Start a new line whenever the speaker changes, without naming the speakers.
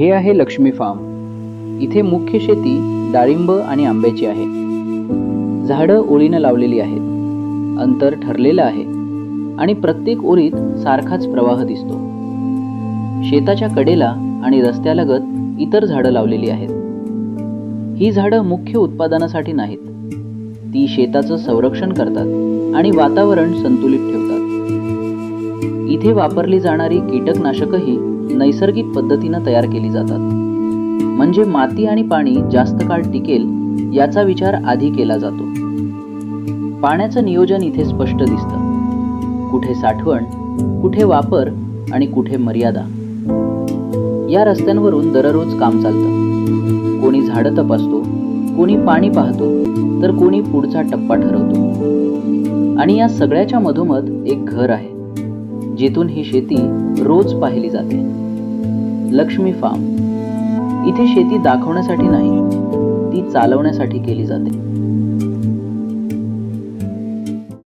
हे आहे लक्ष्मी फार्म. इथे मुख्य शेती डाळिंब आणि आंब्याची आहे. झाडं ओळीनं लावलेली आहेत. अंतर ठरलेलं आहे आणि प्रत्येक ओळीत सारखाच प्रवाह दिसतो. शेताच्या कडेला आणि रस्त्यालगत इतर झाडं लावलेली आहेत. ही झाडं मुख्य उत्पादनासाठी नाहीत. ती शेताचं संरक्षण करतात आणि वातावरण संतुलित ठेवतात. इथे वापरली जाणारी कीटकनाशकही नैसर्गिक पद्धतीनं तयार केली जातात. म्हणजे माती आणि पाणी जास्त काळ टिकेल याचा विचार आधी केला जातो. पाण्याचं नियोजन इथे स्पष्ट दिसतं. कुठे साठवण कुठे वापर आणि कुठे मर्यादा. या रस्त्यांवरून दररोज काम चालतं. कोणी झाडं तपासतो कोणी पाणी पाहतो तर कोणी पुढचा टप्पा ठरवतो. आणि या सगळ्याच्या मधोमध एक घर आहे. जिथून ही शेती रोज पाहिली जाते. लक्ष्मी फार्म इथे शेती दाखवण्यासाठी नाही ती चालवण्यासाठी केली जाते.